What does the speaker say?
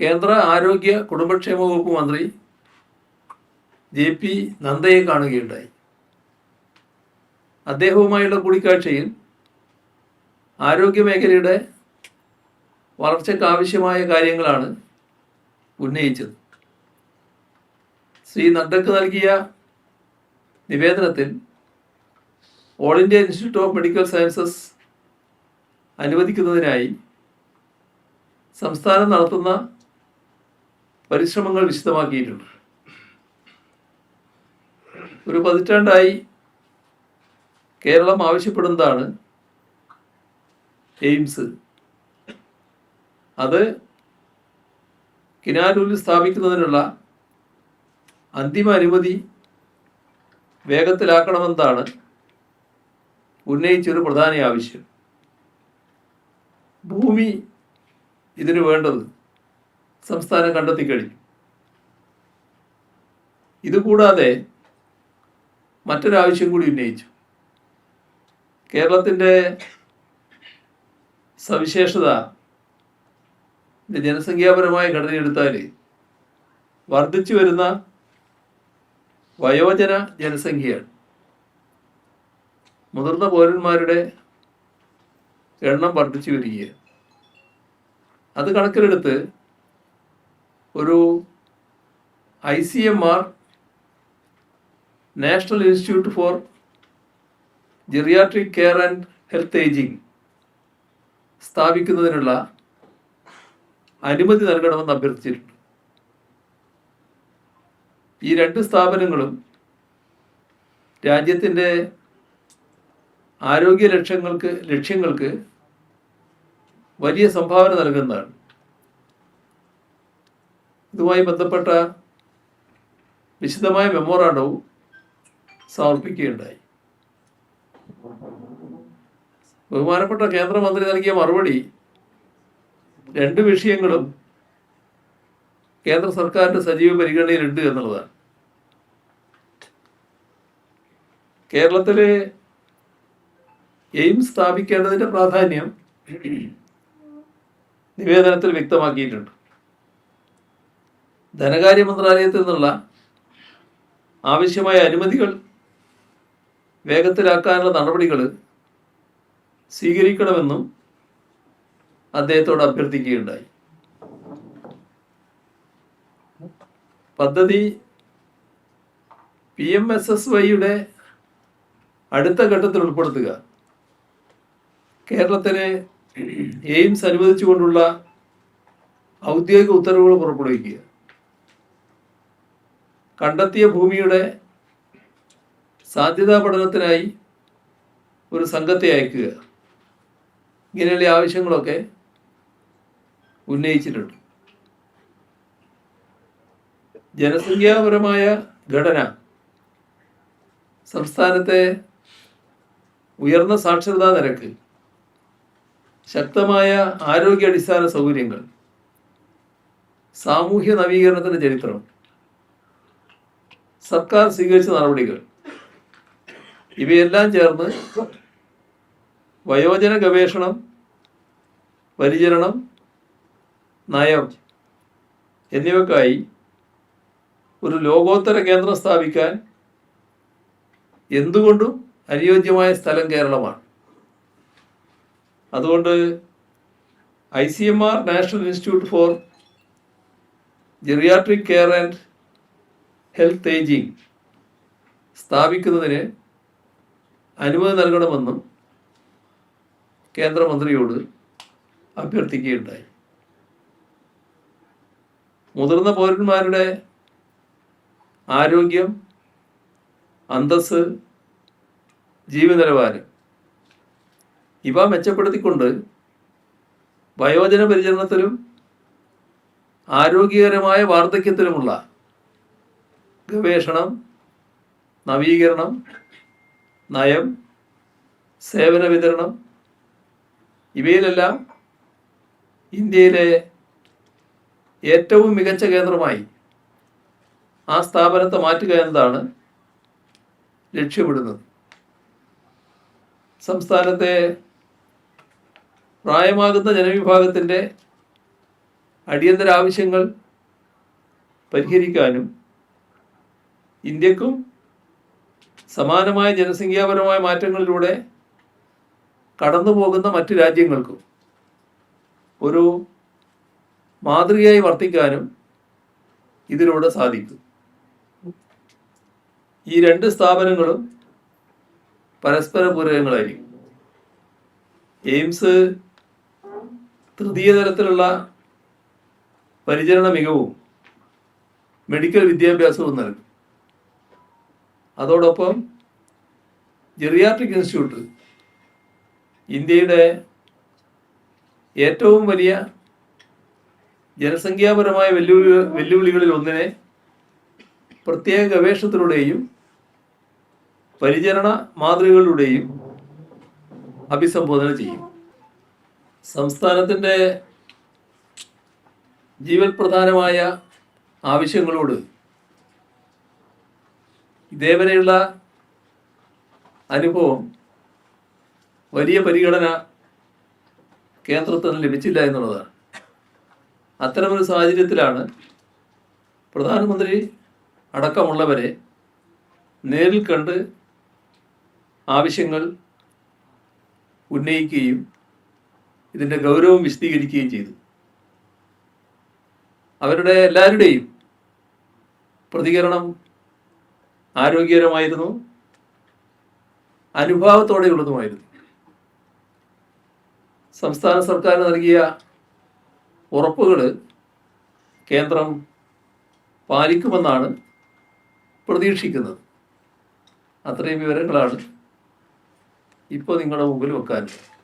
കേന്ദ്ര ആരോഗ്യ കുടുംബക്ഷേമ വകുപ്പ് മന്ത്രി ജെ പി നന്ദയെ കാണുകയുണ്ടായി. അദ്ദേഹവുമായുള്ള കൂടിക്കാഴ്ചയിൽ ആരോഗ്യ മേഖലയുടെ വളർച്ചയ്ക്കാവശ്യമായ കാര്യങ്ങളാണ് ഉന്നയിച്ചത്. ശ്രീ നദ്ദക്ക് നൽകിയ നിവേദനത്തിൽ All India Institute of Medical Sciences അനുവദിക്കുന്നതിനായി സംസ്ഥാനം നടത്തുന്ന പരിശ്രമങ്ങൾ വിശദമാക്കിയിട്ടുണ്ട്. ഒരു പതിറ്റാണ്ടായി കേരളം ആവശ്യപ്പെടുന്നതാണ് എയിംസ്. അത് കിനാലൂരിൽ സ്ഥാപിക്കുന്നതിനുള്ള അന്തിമ അനുമതി വേഗത്തിലാക്കണമെന്നതാണ് ഉന്നയിച്ചൊരു പ്രധാന ആവശ്യം. ഭൂമി ഇതിനു വേണ്ടത് സംസ്ഥാനം കണ്ടെത്തി കഴിഞ്ഞു. ഇതുകൂടാതെ മറ്റൊരാവശ്യം കൂടി ഉന്നയിച്ചു. കേരളത്തിന്റെ സവിശേഷത ജനസംഖ്യാപരമായ ഘടനയെടുത്താൽ വർദ്ധിച്ചു വരുന്ന വയോജന ജനസംഖ്യയാണ്. മുതിർന്ന പൗരന്മാരുടെ എണ്ണം വർദ്ധിച്ചു വരികയാണ്. അത് കണക്കിലെടുത്ത് ഒരു I C M R National Institute for Geriatric Care and Health Ageing സ്ഥാപിക്കുന്നതിനുള്ള അനുമതി നൽകണമെന്ന് അഭ്യർത്ഥിച്ചിട്ടുണ്ട്. ഈ രണ്ട് സ്ഥാപനങ്ങളും രാജ്യത്തിന്റെ ആരോഗ്യ ലക്ഷ്യങ്ങൾക്ക് ലക്ഷ്യങ്ങൾക്ക് വലിയ സംഭാവന നൽകുന്നതാണ്. ഇതുമായി ബന്ധപ്പെട്ട വിശദമായ മെമ്മോറാണ്ടവും സമർപ്പിക്കുകയുണ്ടായി. ബഹുമാനപ്പെട്ട കേന്ദ്രമന്ത്രി നൽകിയ മറുപടി രണ്ട് വിഷയങ്ങളും കേന്ദ്ര സർക്കാരിന്റെ സജീവ പരിഗണനയിലുണ്ട് എന്നുള്ളതാണ്. കേരളത്തിലെ എയിംസ് സ്ഥാപിക്കേണ്ടതിന്റെ പ്രാധാന്യം നിവേദനത്തിൽ വ്യക്തമാക്കിയിട്ടുണ്ട്. ധനകാര്യ മന്ത്രാലയത്തിൽ നിന്നുള്ള ആവശ്യമായ അനുമതികൾ വേഗത്തിലാക്കാനുള്ള നടപടികൾ സ്വീകരിക്കണമെന്നും അദ്ദേഹത്തോട് അഭ്യർത്ഥിക്കുകയുണ്ടായി. പദ്ധതി പി എം എസ് എസ് വൈയുടെ അടുത്ത ഘട്ടത്തിൽ ഉൾപ്പെടുത്തുക. കേരളത്തിലെ എയിംസ് അനുവദിച്ചുകൊണ്ടുള്ള ഔദ്യോഗിക ഉത്തരവുകൾ പുറപ്പെടുവിക്കുക. കണ്ടെത്തിയ ഭൂമിയുടെ സാധ്യതാ പഠനത്തിനായി ഒരു സംഘത്തെ അയക്കുക. ഇങ്ങനെയുള്ള ആവശ്യങ്ങളൊക്കെ ഉന്നയിച്ചിട്ടുണ്ട്. ജനസംഖ്യാപരമായ ഘടന സംസ്ഥാനത്തെ ഉയർന്ന സാക്ഷരതാ നിരക്ക് ശക്തമായ ആരോഗ്യ അടിസ്ഥാന സൗകര്യങ്ങൾ സാമൂഹ്യ നവീകരണത്തിന്റെ ചരിത്രം സർക്കാർ സ്വീകരിച്ച നടപടികൾ. ഇവയെല്ലാം ചേർന്ന് വയോജന ഗവേഷണം പരിചരണം നയം എന്നിവക്കായി ഒരു ലോകോത്തര കേന്ദ്രം സ്ഥാപിക്കാൻ എന്തുകൊണ്ടും അനുയോജ്യമായ സ്ഥലം കേരളമാണ്. അതുകൊണ്ട് I C M R National Institute for Geriatric Care and Health Ageing സ്ഥാപിക്കുന്നതിന് അനുമതി നൽകണമെന്നും കേന്ദ്രമന്ത്രിയോട് അഭ്യർത്ഥിക്കുകയുണ്ടായി. മുതിർന്ന പൗരന്മാരുടെ ആരോഗ്യം അന്തസ് ജീവനിലവാരം ഇവ മെച്ചപ്പെടുത്തിക്കൊണ്ട് വയോജന പരിചരണത്തിലും ആരോഗ്യകരമായ വാർദ്ധക്യത്തിലുമുള്ള ഗവേഷണം നവീകരണം നയം സേവന വിതരണം ഇവയിലെല്ലാം ഇന്ത്യയിലെ ഏറ്റവും മികച്ച കേന്ദ്രമായി ആ സ്ഥാപനത്തെ മാറ്റുക എന്നതാണ് ലക്ഷ്യമിടുന്നത്. സംസ്ഥാനത്തെ പ്രായമാകുന്ന ജനവിഭാഗത്തിന്റെ അടിയന്തര ആവശ്യങ്ങൾ പരിഹരിക്കാനും ഇന്ത്യക്കും സമാനമായ ജനസംഖ്യാപരമായ മാറ്റങ്ങളിലൂടെ കടന്നു പോകുന്ന മറ്റ് രാജ്യങ്ങൾക്കും ഒരു മാതൃകയായി വർത്തിക്കാനും ഇതിലൂടെ സാധിക്കും. ഈ രണ്ട് സ്ഥാപനങ്ങളും പരസ്പര പൂരകങ്ങളായിരിക്കും. എയിംസ് തൃതീയ തലത്തിലുള്ള പരിചരണ മികവും മെഡിക്കൽ വിദ്യാഭ്യാസവും നൽകും. അതോടൊപ്പം ജെറിയാട്രിക് ഇൻസ്റ്റിറ്റ്യൂട്ട് ഇന്ത്യയുടെ ഏറ്റവും വലിയ ജനസംഖ്യാപരമായ വെല്ലുവിളി വെല്ലുവിളികളിൽ ഒന്നിനെ പ്രത്യേക ഗവേഷണത്തിലൂടെയും പരിചരണ മാതൃകകളിലൂടെയും അഭിസംബോധന ചെയ്യും. സംസ്ഥാനത്തിന്റെ ജീവൽ പ്രധാനമായ ആവശ്യങ്ങളോട് ഇതേവരെയുള്ള അനുഭവം വലിയ പരിഗണന കേന്ദ്രത്തിന് ലഭിച്ചില്ല എന്നുള്ളതാണ്. അത്തരമൊരു സാഹചര്യത്തിലാണ് പ്രധാനമന്ത്രി അടക്കമുള്ളവരെ നേരിൽ കണ്ട് ആവശ്യങ്ങൾ ഉന്നയിക്കുകയും ഇതിന്റെ ഗൗരവം വിശദീകരിക്കുകയും ചെയ്തു. അവരുടെ എല്ലാവരുടെയും പ്രതികരണം ആരോഗ്യകരമായിരുന്നു. അനുഭാവത്തോടെയുള്ളതുമായിരുന്നു. സംസ്ഥാന സർക്കാർ നൽകിയ ഉറപ്പുകൾ കേന്ദ്രം പാലിക്കുമെന്നാണ് പ്രതീക്ഷിക്കുന്നത്. അത്രയും വിവരങ്ങളാണ് ഇപ്പോൾ നിങ്ങളുടെ മുമ്പിൽ വെക്കാനുള്ളത്